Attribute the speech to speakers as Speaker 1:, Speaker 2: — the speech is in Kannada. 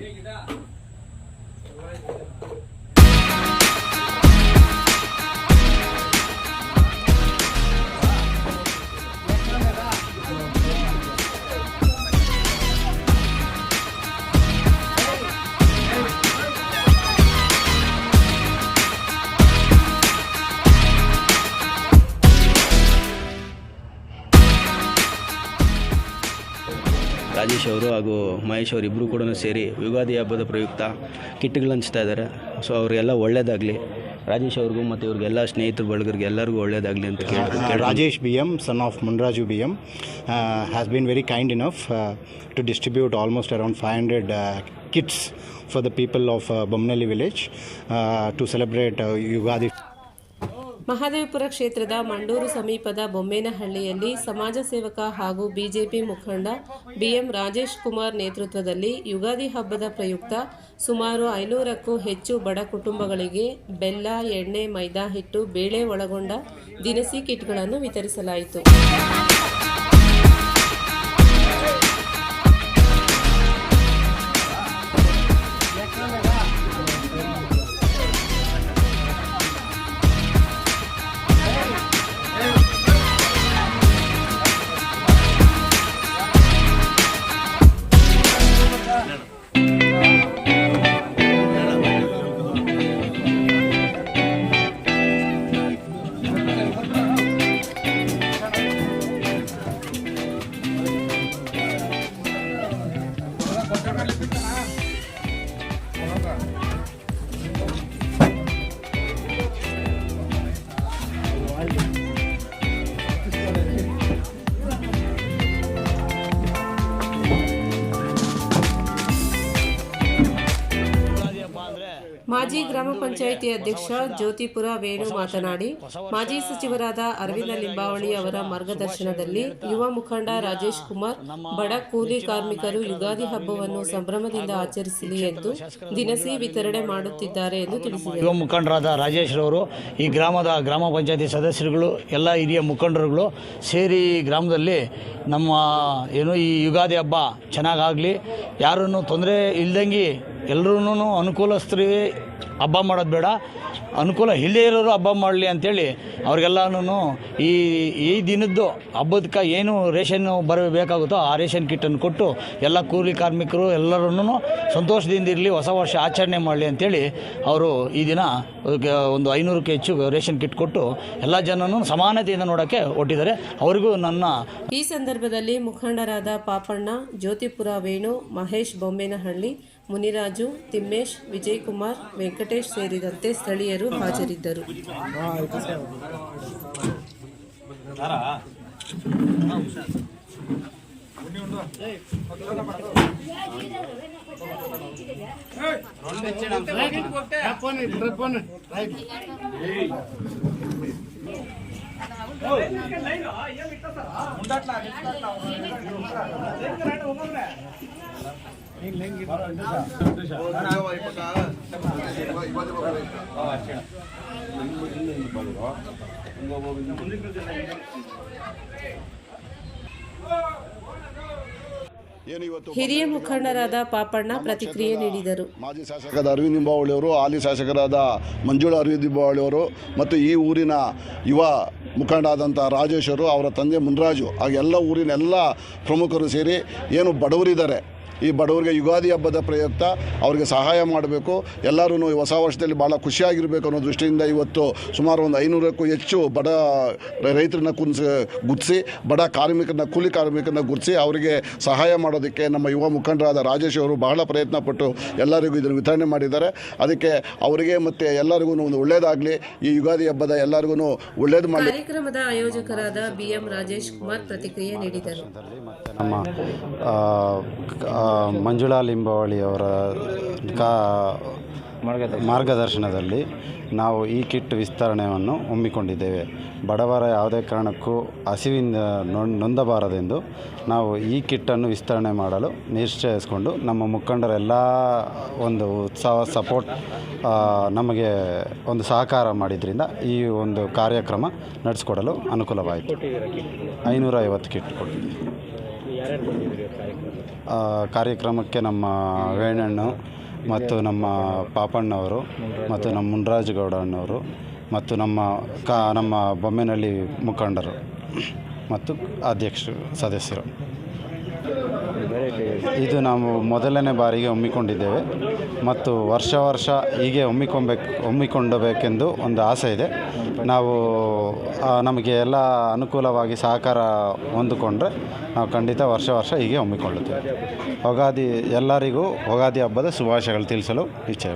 Speaker 1: ಹೇಗಿದ? ರಾಜೇಶ್ ಅವರು ಹಾಗೂ ಮಹೇಶ್ ಅವರು ಇಬ್ಬರು ಕೂಡ ಸೇರಿ ಯುಗಾದಿ ಹಬ್ಬದ ಪ್ರಯುಕ್ತ ಕಿಟ್ಗಳು ಹಂಚ್ತಾ ಇದ್ದಾರೆ. ಸೊ ಅವರೆಲ್ಲ ಒಳ್ಳೇದಾಗಲಿ. ರಾಜೇಶ್ ಅವ್ರಿಗೂ ಮತ್ತು ಇವ್ರಿಗೆಲ್ಲ ಸ್ನೇಹಿತರು, ಬಳಗರಿಗೆ ಎಲ್ಲರಿಗೂ ಒಳ್ಳೆಯದಾಗಲಿ ಅಂತ
Speaker 2: ಕೇಳ್ತಾರೆ Rajesh B M son of Munraju B M has been very kind enough to distribute almost around five hundred kits for the people of Bomnalli village to celebrate Ugadi
Speaker 3: Mahadevapura ಕ್ಷೇತ್ರದ ಮಂಡೂರು ಸಮೀಪದ ಬೊಮ್ಮೇನಹಳ್ಳಿಯಲ್ಲಿ ಸಮಾಜ ಸೇವಕ ಹಾಗೂ ಬಿಜೆಪಿ ಮುಖಂಡ ಬಿಎಂ ರಾಜೇಶ್ ಕುಮಾರ್ ನೇತೃತ್ವದಲ್ಲಿ ಯುಗಾದಿ ಹಬ್ಬದ ಪ್ರಯುಕ್ತ ಸುಮಾರು ಐನೂರಕ್ಕೂ ಹೆಚ್ಚು ಬಡ ಕುಟುಂಬಗಳಿಗೆ ಬೆಲ್ಲ, ಎಣ್ಣೆ, ಮೈದಾ ಹಿಟ್ಟು, ಬೇಳೆ ಒಳಗೊಂಡ ದಿನಸಿ ಕಿಟ್ಗಳನ್ನು ವಿತರಿಸಲಾಯಿತು. ಮಾಜಿ ಗ್ರಾಮ ಪಂಚಾಯಿತಿ ಅಧ್ಯಕ್ಷ ಜ್ಯೋತಿಪುರ ವೇಣು ಮಾತನಾಡಿ, ಮಾಜಿ ಸಚಿವರಾದ ಅರವಿಂದ ಲಿಂಬಾವಳಿ ಅವರ ಮಾರ್ಗದರ್ಶನದಲ್ಲಿ ಯುವ ಮುಖಂಡ ರಾಜೇಶ್ ಕುಮಾರ್, ಬಡ ಕೂಲಿ ಕಾರ್ಮಿಕರು ಯುಗಾದಿ ಹಬ್ಬವನ್ನು ಸಂಭ್ರಮದಿಂದ ಆಚರಿಸಲಿ ಎಂದು ದಿನಸಿ ವಿತರಣೆ ಮಾಡುತ್ತಿದ್ದಾರೆ ಎಂದು ತಿಳಿಸಿದರು.
Speaker 4: ಯುವ ಮುಖಂಡರಾದ ರಾಜೇಶ್ ರವರು, ಈ ಗ್ರಾಮದ ಗ್ರಾಮ ಪಂಚಾಯತಿ ಸದಸ್ಯರುಗಳು, ಎಲ್ಲ ಹಿರಿಯ ಮುಖಂಡರುಗಳು ಸೇರಿ ಗ್ರಾಮದಲ್ಲಿ ನಮ್ಮ ಏನು ಈ ಯುಗಾದಿ ಹಬ್ಬ ಚೆನ್ನಾಗಾಗಲಿ, ಯಾರನ್ನು ತೊಂದರೆ ಇಲ್ದಂಗೆ ಎಲ್ಲರೂ ಅನುಕೂಲಸ್ಥರಿಗೆ ಹಬ್ಬ ಮಾಡೋದು ಬೇಡ. ಅನುಕೂಲ ಇಲ್ಲದೇ ಇರೋರು ಹಬ್ಬ ಮಾಡಲಿ ಅಂಥೇಳಿ ಅವ್ರಿಗೆಲ್ಲನೂ ಈ ಈ ದಿನದ್ದು ಹಬ್ಬದಕ್ಕೆ ಏನು ರೇಷನ್ ಬರಬೇಕಾಗುತ್ತೋ ಆ ರೇಷನ್ ಕಿಟ್ಟನ್ನು ಕೊಟ್ಟು ಎಲ್ಲ ಕೂಲಿ ಕಾರ್ಮಿಕರು ಎಲ್ಲರನ್ನೂ ಸಂತೋಷದಿಂದ ಇರಲಿ, ಹೊಸ ವರ್ಷ ಆಚರಣೆ ಮಾಡಲಿ ಅಂತೇಳಿ ಅವರು ಈ ದಿನ ಒಂದು ಐನೂರಕ್ಕೆ ಹೆಚ್ಚು ರೇಷನ್ ಕಿಟ್ ಕೊಟ್ಟು ಎಲ್ಲ ಜನನೂ ಸಮಾನತೆಯಿಂದ ನೋಡೋಕ್ಕೆ ಒಟ್ಟಿದ್ದಾರೆ ಅವರಿಗೂ ನನ್ನ
Speaker 3: ಈ ಸಂದರ್ಭದಲ್ಲಿ ಮುಖಂಡರಾದ ಪಾಪಣ್ಣ, ಜ್ಯೋತಿಪುರ ವೇಣು, ಮಹೇಶ್ ಬೊಮ್ಮೇನಹಳ್ಳಿ ಮುನಿರಾಜು ತಿಮ್ಮೇಶ್ ವಿಜಯಕುಮಾರ್ ವೆಂಕಟೇಶ್ ಸೇರಿದಂತೆ ಸ್ಥಳೀಯರು ಹಾಜರಿದ್ದರು. ಹಿರಿಯ ಮುಖಂಡರಾದ ಪಾಪಣ್ಣ ಪ್ರತಿಕ್ರಿಯೆ ನೀಡಿದರು.
Speaker 5: ಮಾಜಿ ಶಾಸಕರಾದ ಅರವಿಂದ ನಿಂಬಾವಳಿ ಅವರು, ಹಾಲಿ ಶಾಸಕರಾದ ಮಂಜುಳಾ ಅರವಿಂದ್ ಅವರು ಮತ್ತು ಈ ಊರಿನ ಯುವ ಮುಖಂಡರಾದಂಥ ಆದಂಥ ರಾಜೇಶರು ಅವರ ತಂದೆ ಮುನ್ರಾಜು ಹಾಗೆಲ್ಲ ಊರಿನ ಎಲ್ಲ ಪ್ರಮುಖರು ಸೇರಿ ಏನು ಬಡವರಿದ್ದಾರೆ. ಈ ಬಡವರಿಗೆ ಯುಗಾದಿ ಹಬ್ಬದ ಪ್ರಯುಕ್ತ ಅವರಿಗೆ ಸಹಾಯ ಮಾಡಬೇಕು. ಎಲ್ಲರೂ ಈ ಹೊಸ ವರ್ಷದಲ್ಲಿ ಭಾಳ ಖುಷಿಯಾಗಿರಬೇಕು ಅನ್ನೋ ದೃಷ್ಟಿಯಿಂದ ಇವತ್ತು ಸುಮಾರು ಒಂದು ಐನೂರಕ್ಕೂ ಹೆಚ್ಚು ಬಡ ರೈತರನ್ನ ಕುನ್ಸಿ ಗುರ್ತಿಸಿ ಬಡ ಕಾರ್ಮಿಕರನ್ನ ಕೂಲಿ ಕಾರ್ಮಿಕರನ್ನ ಗುರ್ಸಿ ಅವರಿಗೆ ಸಹಾಯ ಮಾಡೋದಕ್ಕೆ ನಮ್ಮ ಯುವ ಮುಖಂಡರಾದ ರಾಜೇಶ್ ಅವರು ಬಹಳ ಪ್ರಯತ್ನ ಪಟ್ಟು ಎಲ್ಲರಿಗೂ ಇದನ್ನು ವಿತರಣೆ ಮಾಡಿದ್ದಾರೆ. ಅದಕ್ಕೆ ಅವರಿಗೆ ಮತ್ತು ಎಲ್ಲರಿಗೂ ಒಂದು ಒಳ್ಳೇದಾಗಲಿ. ಈ ಯುಗಾದಿ ಹಬ್ಬದ ಎಲ್ಲರಿಗೂ ಒಳ್ಳೇದು ಮಾಡಿ
Speaker 3: ಕಾರ್ಯಕ್ರಮದ ಆಯೋಜಕರಾದ ಬಿಎಂ ರಾಜೇಶ್ ಕುಮಾರ್ ಪ್ರತಿಕ್ರಿಯೆ ನೀಡಿದರು.
Speaker 6: ನಮ್ಮ ಮಂಜುಳಾ ಲಿಂಬಾವಳಿ ಅವರ ಕಾ ಮಾರ್ಗದರ್ಶನದಲ್ಲಿ ನಾವು ಈ ಕಿಟ್ ವಿಸ್ತರಣೆಯನ್ನು ಹಮ್ಮಿಕೊಂಡಿದ್ದೇವೆ. ಬಡವರ ಯಾವುದೇ ಕಾರಣಕ್ಕೂ ಹಸಿವಿಂದ ನೊಂ- ನೊಂದಬಾರದೆಂದು ನಾವು ಈ ಕಿಟ್ಟನ್ನು ವಿಸ್ತರಣೆ ಮಾಡಲು ನಿಶ್ಚಯಿಸಿಕೊಂಡು ನಮ್ಮ ಮುಖಂಡರೆಲ್ಲ ಒಂದು ಉತ್ಸಾಹ ಸಪೋರ್ಟ್ ನಮಗೆ ಒಂದು ಸಹಕಾರ ಮಾಡಿದ್ರಿಂದ ಈ ಒಂದು ಕಾರ್ಯಕ್ರಮ ನಡೆಸಿಕೊಡಲು ಅನುಕೂಲವಾಯಿತು. ಐನೂರ ಐವತ್ತು ಕಿಟ್ ಕೊಟ್ಟಿದ್ದೀವಿ. ಕಾರ್ಯಕ್ರಮಕ್ಕೆ ನಮ್ಮ ವೇಣಣ್ಣು ಮತ್ತು ನಮ್ಮ ಪಾಪಣ್ಣವರು ಮತ್ತು ನಮ್ಮ ಮುನ್ರಾಜ್ ಗೌಡಣ್ಣವರು ಮತ್ತು ನಮ್ಮ ಕಾ, ನಮ್ಮ ಬೊಮ್ಮೆನಹಳ್ಳಿ ಮುಖಂಡರು ಮತ್ತು ಅಧ್ಯಕ್ಷರು ಸದಸ್ಯರು. ಇದು ನಾವು ಮೊದಲನೇ ಬಾರಿಗೆ ಒಮ್ಮಿಕೊಂಡಿದ್ದೇವೆ ಮತ್ತು ವರ್ಷ ವರ್ಷ ಹೀಗೆ ಹಮ್ಮಿಕೊಂಬೇಕು ಹಮ್ಮಿಕೊಂಡಬೇಕೆಂದು ಒಂದು ಆಸೆ ಇದೆ. ನಾವು ನಮಗೆ ಎಲ್ಲ ಅನುಕೂಲವಾಗಿ ಸಹಕಾರ ಹೊಂದಿಕೊಂಡ್ರೆ ನಾವು ಖಂಡಿತ ವರ್ಷ ವರ್ಷ ಹೀಗೆ ಹಮ್ಮಿಕೊಳ್ಳುತ್ತೇವೆ. ಯುಗಾದಿ ಎಲ್ಲರಿಗೂ ಯುಗಾದಿ ಹಬ್ಬದ ಶುಭಾಶಯಗಳು ತಿಳಿಸಲು ಇಚ್ಛೆ